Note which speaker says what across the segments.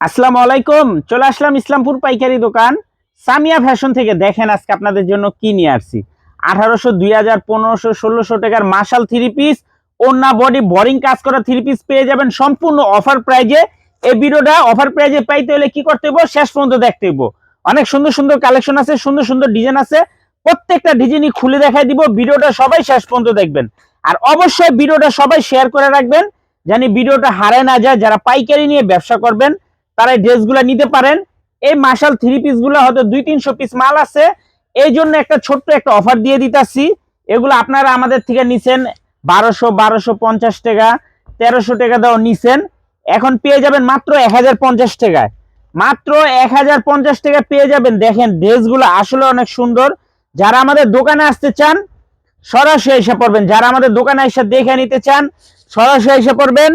Speaker 1: আসসালামু আলাইকুম, চলে আসলাম ইসলামপুর পাইকারি দোকান। সামিয়া ফ্যাশন থেকে দেখেন আজকে আপনাদের জন্য কি নিয়ে আসছি। আঠারোশো, দুই হাজার, পনেরোশো, ষোলোশো টাকার মার্শাল থ্রি পিস ওন্না বডি বোরিং কাজ করা থ্রি পিস পেয়ে যাবেন সম্পূর্ণ অফার প্রাইজে এই ভিডিওটা অফার প্রাইজে পাইতে হলে কি করতে হইব? শেষ পর্যন্ত দেখতে হইব। অনেক সুন্দর সুন্দর কালেকশন আছে, সুন্দর সুন্দর ডিজাইন আছে। প্রত্যেকটা ডিজাইনই খুলে দেখাই দিব, ভিডিওটা সবাই শেষ পর্যন্ত দেখবেন। আর অবশ্যই ভিডিওটা সবাই শেয়ার করে রাখবেন জানি ভিডিওটা হারায় না যায়, যারা পাইকারি নিয়ে ব্যবসা করবেন তারা এই ড্রেসগুলো নিতে পারেন। এই মার্শাল থ্রি পিসগুলো হয়তো দুই তিনশো পিস মাল আছে। এই জন্য একটা ছোট্ট একটা অফার দিয়ে দিতেছি। এগুলো আপনারা আমাদের থেকে নিছেন বারোশো বারোশো পঞ্চাশ টাকা, তেরোশো টাকা দাও নিছেন। এখন পেয়ে যাবেন মাত্র এক হাজার পঞ্চাশ টাকায়। মাত্র এক হাজার পঞ্চাশ টাকা পেয়ে যাবেন। দেখেন ড্রেসগুলো আসলে অনেক সুন্দর। যারা আমাদের দোকানে আসতে চান, সরাসরি এসে পড়বেন। যারা আমাদের দোকানে এসে দেখে নিতে চান, সরাসরি এসে পড়বেন।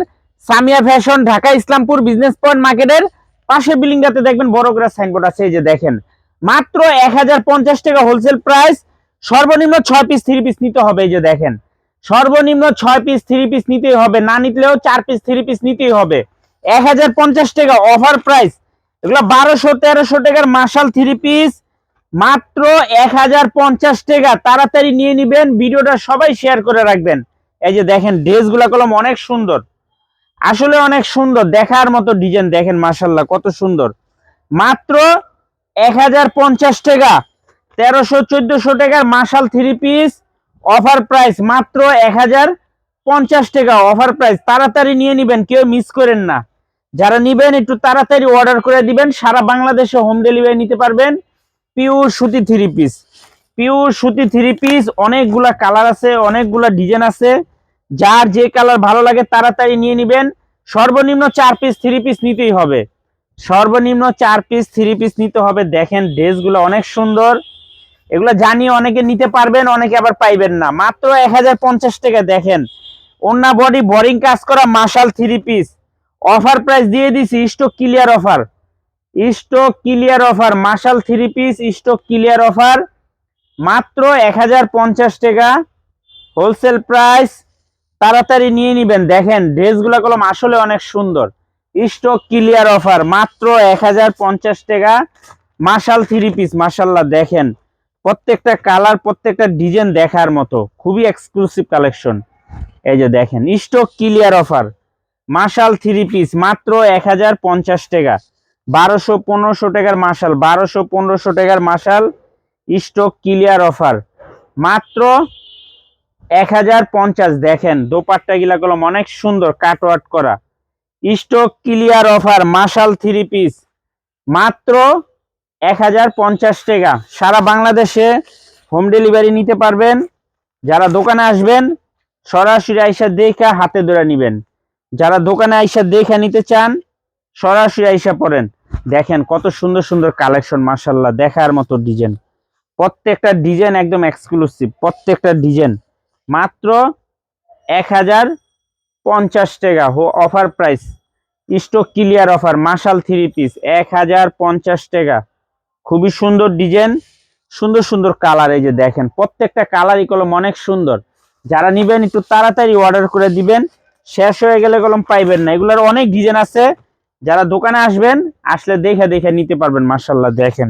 Speaker 1: Samia fashion, Dhaka Islampur business point মার্কেটের পাশে বিল্ডিংটাতে দেখবেন বড় করে সাইনবোর্ড আছে, এই যে দেখেন। মাত্র এক হাজার পঞ্চাশ টাকা হোলসেল প্রাইস সর্বনিম্ন ছয় পিস থ্রি পিস নিতে হবে, এই যে দেখেন। সর্বনিম্ন ছয় পিস থ্রি পিস নিতেই হবে, না নিতলেও চার পিস থ্রি পিস নিতেই হবে। এক হাজার পঞ্চাশ টাকা অফার প্রাইস এগুলো বারোশো, তেরোশো টাকার মার্শাল থ্রি পিস মাত্র এক হাজার পঞ্চাশ টাকা। তাড়াতাড়ি নিয়ে নিবেন, ভিডিওটা সবাই শেয়ার করে রাখবেন। এই যে দেখেন ড্রেসগুলা কলম অনেক সুন্দর। আসলে অনেক সুন্দর, দেখার মতো ডিজাইন দেখেন মাসাল্লাহ কত সুন্দর। মাত্র এক হাজার পঞ্চাশ টাকা, তেরোশো, চোদ্দশো টাকার মাসাল থ্রি পিস অফার প্রাইস মাত্র এক হাজার পঞ্চাশ টাকা অফার প্রাইস তাড়াতাড়ি নিয়ে নিবেন, কেউ মিস করেন না। যারা নিবেন, একটু তাড়াতাড়ি অর্ডার করে দিবেন, সারা বাংলাদেশে হোম ডেলিভারি নিতে পারবেন। পিওর সুতি থ্রি পিস পিওর সুতি থ্রি পিস অনেকগুলা কালার আছে, অনেকগুলা ডিজাইন আছে। যার যে কালার ভালো লাগে তাড়াতাড়ি নিয়ে নিবেন। সর্বনিম্ন চার পিস থ্রি পিস নিতেই হবে। সর্বনিম্ন চার পিস থ্রি পিস নিতে হবে। দেখেন ড্রেসগুলো অনেক সুন্দর। এগুলো জানিয়ে অনেকে নিতে পারবেন, অনেকে আবার পাইবেন না। মাত্র এক হাজার পঞ্চাশ টাকা, দেখেন। অন্য বডি বোরিং কাজ করা Marshal three piece offer price দিয়ে দিছি stock clear offer stock clear offer Marshal three piece stock clear offer মাত্র এক হাজার পঞ্চাশ টাকা। হোলসেল প্রাইস তাড়াতাড়ি নিয়ে নিবেন। দেখেন, ড্রেসগুলো কলম আসলে অনেক সুন্দর। স্টক ক্লিয়ার অফার মাত্র এক হাজার পঞ্চাশ টাকা। মার্শাল থ্রি পিস মার্শাল্লাহ দেখেন। প্রত্যেকটা কালার প্রত্যেকটা ডিজাইন দেখার মতো। খুবই এক্সক্লুসিভ কালেকশন এই যে দেখেন stock clear offer Marshal three piece মাত্র এক হাজার পঞ্চাশ টাকা। বারোশো পনেরোশো টাকার মার্শাল বারোশো পনেরোশো টাকার মার্শাল স্টক ক্লিয়ার অফার মাত্র এক হাজার পঞ্চাশ, দেখেন, দোপাট্টা গিলা কলম অনেক সুন্দর কাটওয়াট করা। Stock clear offer Marshal three piece মাত্র এক হাজার পঞ্চাশ টাকা। সারা বাংলাদেশে হোম ডেলিভারি নিতে পারবেন। যারা দোকানে আসবেন, সরাসরি আইসা দেখা হাতে ধরে নিবেন। যারা দোকানে আইসা দেখে নিতে চান, সরাসরি আইসা পড়েন। দেখেন, কত সুন্দর সুন্দর কালেকশন মার্শাল্লাহ দেখার মতো ডিজাইন প্রত্যেকটা ডিজাইন একদম এক্সক্লুসিভ প্রত্যেকটা ডিজাইন মাত্র এক হাজার পঞ্চাশ টাকা হো offer price. Stock clear offer Marshal three piece, এক হাজার পঞ্চাশ টাকা। খুবই সুন্দর ডিজাইন, সুন্দর সুন্দর কালার এই যে দেখেন, প্রত্যেকটা কালারই কলম অনেক সুন্দর। যারা নিবেন একটু তাড়াতাড়ি অর্ডার করে দিবেন, শেষ হয়ে গেলে কলম পাইবেন না। এগুলোর অনেক ডিজাইন আছে, যারা দোকানে আসবেন, আসলে দেখে দেখে নিতে পারবেন মার্শাল্লাহ দেখেন।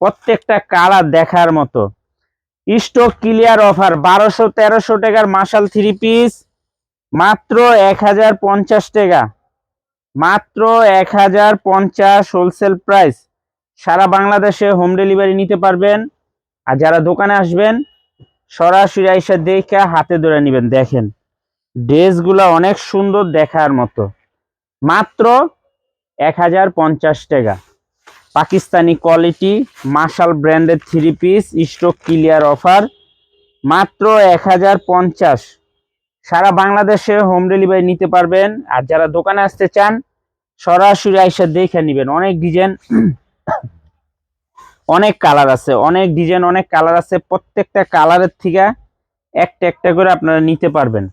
Speaker 1: প্রত্যেকটা কালার দেখার মতো। স্টক ক্লিয়ার অফার, বারোশো, তেরোশো টাকার মার্শাল থ্রি পিস মাত্র এক হাজার পঞ্চাশ টাকা। মাত্র এক হাজার পঞ্চাশ হোলসেল প্রাইস সারা বাংলাদেশে হোম ডেলিভারি নিতে পারবেন। আর যারা দোকানে আসবেন, সরাসরি আইসা দেখে হাতে ধরে নেবেন। দেখেন, ড্রেসগুলো অনেক সুন্দর দেখার মতো। মাত্র এক হাজার পঞ্চাশ টাকা। পাকিস্তানি কোয়ালিটি মার্শাল ব্র্যান্ডের three piece stock clear offer মাত্র এক হাজার পঞ্চাশ। সারা বাংলাদেশে হোম ডেলিভারি নিতে পারবেন। আর যারা দোকানে আসতে চান, সরাসরি আইসা দেখে নেবেন। অনেক ডিজাইন অনেক কালার আছে। অনেক ডিজাইন অনেক কালার আছে। প্রত্যেকটা কালারের থেকে একটা একটা করে আপনারা নিতে পারবেন।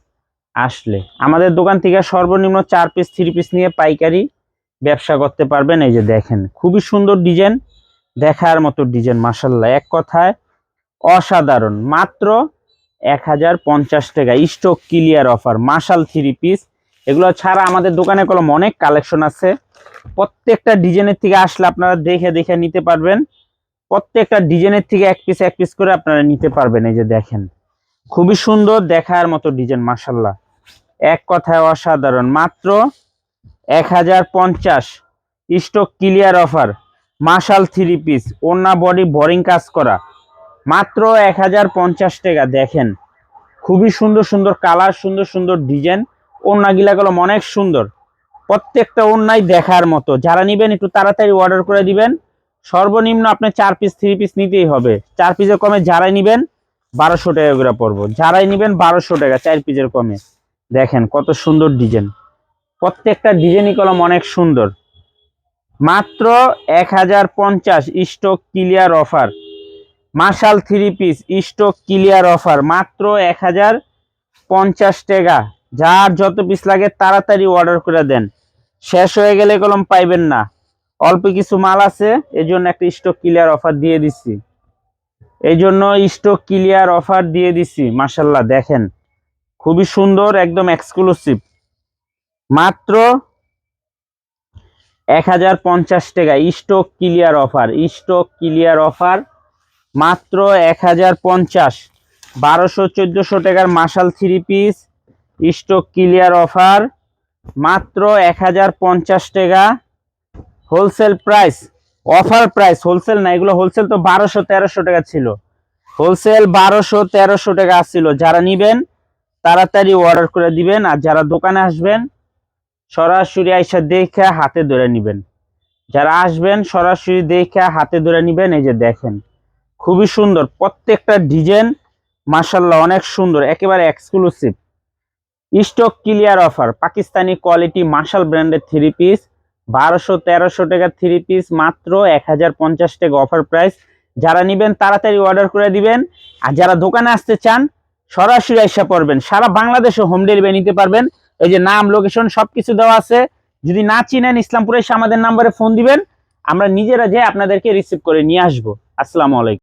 Speaker 1: আসলে আমাদের দোকান থেকে সর্বনিম্ন চার পিস থ্রি পিস নিয়ে পাইকারি ব্যবসা করতে পারবেন। এই যে দেখেন, খুবই সুন্দর ডিজাইন, দেখার মতো ডিজাইন মাসাল্লাহ এক কথায় অসাধারণ। মাত্র এক হাজার পঞ্চাশ টাকা stock clear offer Marshal three piece এগুলো ছাড়া আমাদের দোকানে কলম অনেক কালেকশন আছে। প্রত্যেকটা ডিজাইনের থেকে আসলে আপনারা দেখে দেখে নিতে পারবেন। প্রত্যেকটা ডিজাইনের থেকে এক পিস এক পিস করে আপনারা নিতে পারবেন। এই যে দেখেন, খুবই সুন্দর দেখার মতো ডিজাইন মাসাল্লাহ এক কথায় অসাধারণ। মাত্র এক হাজার পঞ্চাশ। Stock clear offer Marshal three piece ওনা বডি বোরিং কাজ করা। মাত্র এক হাজার পঞ্চাশ টাকা, দেখেন। খুবই সুন্দর সুন্দর কালার সুন্দর সুন্দর ডিজাইন ওন্নাগুলা গুলো অনেক সুন্দর। প্রত্যেকটা ওন্নাই দেখার মতো। যারা নিবেন, একটু তাড়াতাড়ি অর্ডার করে দিবেন। সর্বনিম্ন আপনি চার পিস থ্রি পিস নিতেই হবে। চার পিসের কমে যারাই নিবেন, বারোশো টাকা করে পড়ব। যারাই নিবেন, বারোশো টাকা, চার পিসের কমে। দেখেন কত সুন্দর ডিজাইন প্রত্যেকটা ডিজাইনই কলম অনেক সুন্দর। মাত্র এক হাজার পঞ্চাশ stock clear offer Marshal three piece stock clear offer মাত্র এক হাজার পঞ্চাশ টাকা। যার যত পিস লাগে তাড়াতাড়ি অর্ডার করে দেন। শেষ হয়ে গেলে কলম পাইবেন না। অল্প কিছু মাল আছে এই জন্য একটা স্টক ক্লিয়ার অফার দিয়ে দিচ্ছি। এই জন্য স্টক ক্লিয়ার অফার দিয়ে দিচ্ছি মার্শাল্লাহ দেখেন। খুবই সুন্দর, একদম এক্সক্লুসিভ মাত্র এক হাজার পঞ্চাশ টাকা। Stock clear offer stock clear offer মাত্র এক হাজার পঞ্চাশ। বারোশো চোদ্দোশো টাকার Marshal three piece stock clear offer মাত্র এক হাজার পঞ্চাশ টাকা। Wholesale price offer price wholesale না, এগুলো হোলসেল তো বারোশো তেরোশো টাকা ছিল। হোলসেল বারোশো তেরোশো টাকা আসছিল। যারা নিবেন, তাড়াতাড়ি অর্ডার করে দিবেন, আর যারা দোকানে আসবেন সরাসরি আইসা দেখে হাতে ধরে নিবেন। যারা আসবেন, সরাসরি দেখে হাতে ধরে নিবেন, এই যে দেখেন। খুবই সুন্দর। প্রত্যেকটা ডিজাইন মার্শাল্লাহ অনেক সুন্দর, একেবারে exclusive stock clear offer Pakistani quality Marshal ব্র্যান্ডের থ্রি পিস বারোশো, তেরোশো টাকা থ্রি পিস মাত্র এক হাজার পঞ্চাশ টাকা অফার প্রাইস যারা নিবেন, তাড়াতাড়ি অর্ডার করে দিবেন। আর যারা দোকানে আসতে চান, সরাসরি এসে পড়বেন। সারা বাংলাদেশে হোম ডেলিভারি নিতে পারবেন। এই যে নাম লোকেশন সবকিছু দেওয়া আছে। যদি না চিনেন ইসলামপুরে, এসে আমাদের নাম্বারে ফোন দিবেন। আমরা নিজেরা যে আপনাদেরকে রিসিভ করে নিয়ে আসব। আসসালামু আলাইকুম।